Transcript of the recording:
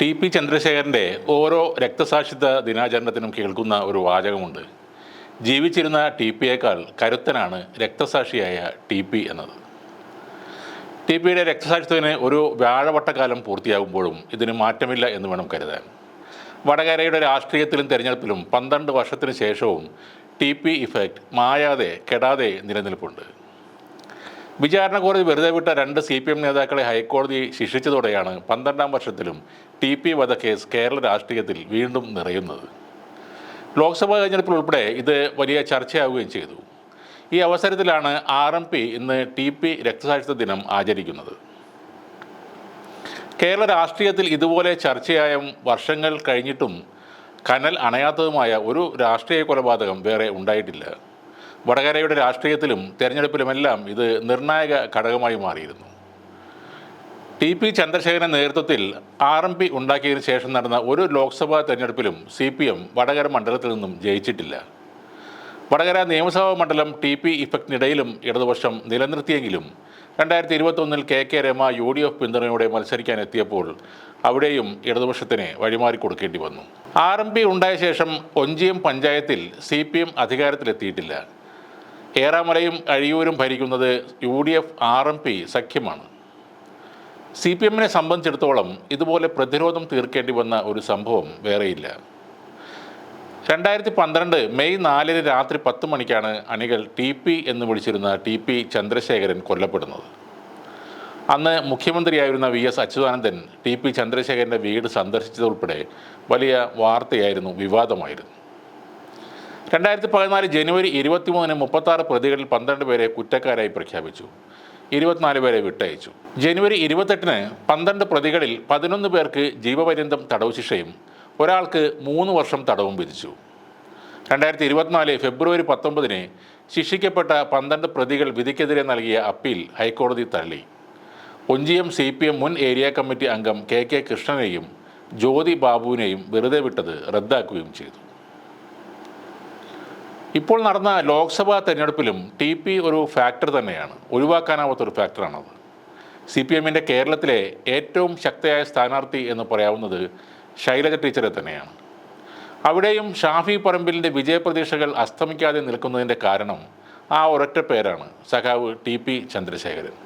T P ചന്ദ്രശേഖരന്റെ ഓരോ രക്തസാക്ഷിത്വ ദിനാചരണത്തിനും കേൾക്കുന്ന ഒരു വാചകമുണ്ട്. ജീവിച്ചിരുന്ന ടി പിയേക്കാൾ കരുത്തനാണ് രക്തസാക്ഷിയായ ടി പി എന്നത്. ടി പിയുടെ രക്തസാക്ഷിത്വത്തിന് ഒരു വ്യാഴവട്ടക്കാലം പൂർത്തിയാകുമ്പോഴും ഇതിന് മാറ്റമില്ല എന്ന് വേണം കരുതാൻ. വടകരയുടെ രാഷ്ട്രീയത്തിലും തെരഞ്ഞെടുപ്പിലും പന്ത്രണ്ട് വർഷത്തിന് ശേഷവും ടി പി ഇഫക്റ്റ് മായാതെ കെടാതെ നിലനിൽപ്പുണ്ട്. വിചാരണ കോടതി വെറുതെ വിട്ട രണ്ട് സി പി എം നേതാക്കളെ ഹൈക്കോടതി ശിക്ഷിച്ചതോടെയാണ് പന്ത്രണ്ടാം വർഷത്തിലും ടി പി വധക്കേസ് കേരള രാഷ്ട്രീയത്തിൽ വീണ്ടും നിറയുന്നത്. ലോക്സഭാ തെരഞ്ഞെടുപ്പിൽ ഉൾപ്പെടെ ഇത് വലിയ ചർച്ചയാവുകയും ചെയ്തു. ഈ അവസരത്തിലാണ് ആർ എം പി ഇന്ന് ടി പി രക്തസാക്ഷിത്വ ദിനം ആചരിക്കുന്നത്. കേരള രാഷ്ട്രീയത്തിൽ ഇതുപോലെ ചർച്ചയായ വർഷങ്ങൾ കഴിഞ്ഞിട്ടും കനൽ അണയാത്തതുമായ ഒരു രാഷ്ട്രീയ കൊലപാതകം വേറെ ഉണ്ടായിട്ടില്ല. വടകരയുടെ രാഷ്ട്രീയത്തിലും തെരഞ്ഞെടുപ്പിലുമെല്ലാം ഇത് നിർണായക ഘടകമായി മാറിയിരുന്നു. ടി പി ചന്ദ്രശേഖരൻ നേതൃത്വത്തിൽ ആർ എം പി ഉണ്ടാക്കിയതിനു ശേഷം നടന്ന ഒരു ലോക്സഭാ തെരഞ്ഞെടുപ്പിലും സി പി എം വടകര മണ്ഡലത്തിൽ നിന്നും ജയിച്ചിട്ടില്ല. വടകര നിയമസഭാ മണ്ഡലം ടി പി ഇഫക്റ്റിനിടയിലും ഇടതുപക്ഷം നിലനിർത്തിയെങ്കിലും രണ്ടായിരത്തി ഇരുപത്തൊന്നിൽ K K Rama U D F പിന്തുണയോടെ മത്സരിക്കാൻ എത്തിയപ്പോൾ അവിടെയും ഇടതുപക്ഷത്തിന് വഴിമാറി കൊടുക്കേണ്ടി വന്നു. ആർ എം പി ഉണ്ടായ ശേഷം ഒഞ്ചിയം പഞ്ചായത്തിൽ സി പി എം അധികാരത്തിലെത്തിയിട്ടില്ല. ഏറാമലയും അഴിയൂരും ഭരിക്കുന്നത് U D F R M P സഖ്യമാണ്. C P എമ്മിനെ സംബന്ധിച്ചിടത്തോളം ഇതുപോലെ പ്രതിരോധം തീർക്കേണ്ടി വന്ന ഒരു സംഭവം വേറെയില്ല. രണ്ടായിരത്തി പന്ത്രണ്ട് മെയ് നാലിന് രാത്രി പത്ത് മണിക്കാണ് അണികൾ ടി പി എന്ന് വിളിച്ചിരുന്ന ടി പി ചന്ദ്രശേഖരൻ കൊല്ലപ്പെടുന്നത്. അന്ന് മുഖ്യമന്ത്രിയായിരുന്ന V S Achuthanandan T P ചന്ദ്രശേഖരന്റെ വീട് സന്ദർശിച്ചതുൾപ്പെടെ വലിയ വാർത്തയായിരുന്നു വിവാദമായിരുന്നു. രണ്ടായിരത്തി പതിനാല് ജനുവരി ഇരുപത്തിമൂന്നിന് മുപ്പത്താറ് പ്രതികളിൽ പന്ത്രണ്ട് പേരെ കുറ്റക്കാരായി പ്രഖ്യാപിച്ചു. ഇരുപത്തിനാല് പേരെ വിട്ടയച്ചു. ജനുവരി ഇരുപത്തെട്ടിന് പന്ത്രണ്ട് പ്രതികളിൽ പതിനൊന്ന് പേർക്ക് ജീവപര്യന്തം തടവ് ശിക്ഷയും ഒരാൾക്ക് മൂന്ന് വർഷം തടവും വിധിച്ചു. രണ്ടായിരത്തി ഇരുപത്തിനാല് ഫെബ്രുവരി പത്തൊമ്പതിന് ശിക്ഷിക്കപ്പെട്ട പന്ത്രണ്ട് പ്രതികൾ വിധിക്കെതിരെ നൽകിയ അപ്പീൽ ഹൈക്കോടതി തള്ളി. ഒഞ്ചിയം സി പി എം മുൻ ഏരിയ കമ്മിറ്റി അംഗം കെ കെ കൃഷ്ണനെയും ജ്യോതി ബാബുവിനെയും വെറുതെ വിട്ടത് റദ്ദാക്കുകയും ചെയ്തു. ഇപ്പോൾ നടന്ന ലോക്സഭാ തെരഞ്ഞെടുപ്പിലും ടി പി ഒരു ഫാക്ടർ തന്നെയാണ്. ഒഴിവാക്കാനാവാത്ത ഒരു ഫാക്ടറാണത് സി പി എമ്മിന്റെ കേരളത്തിലെ ഏറ്റവും ശക്തയായ സ്ഥാനാർത്ഥി എന്ന് പറയാവുന്നത് ശൈലജ ടീച്ചറെ തന്നെയാണ്. അവിടെയും ഷാഫി പറമ്പിലിന്റെ വിജയപ്രതീക്ഷകൾ അസ്തമിക്കാതെ നിൽക്കുന്നതിന്റെ കാരണം ആ ഒരൊറ്റ പേരാണ് സഖാവ് ടി പി ചന്ദ്രശേഖരൻ.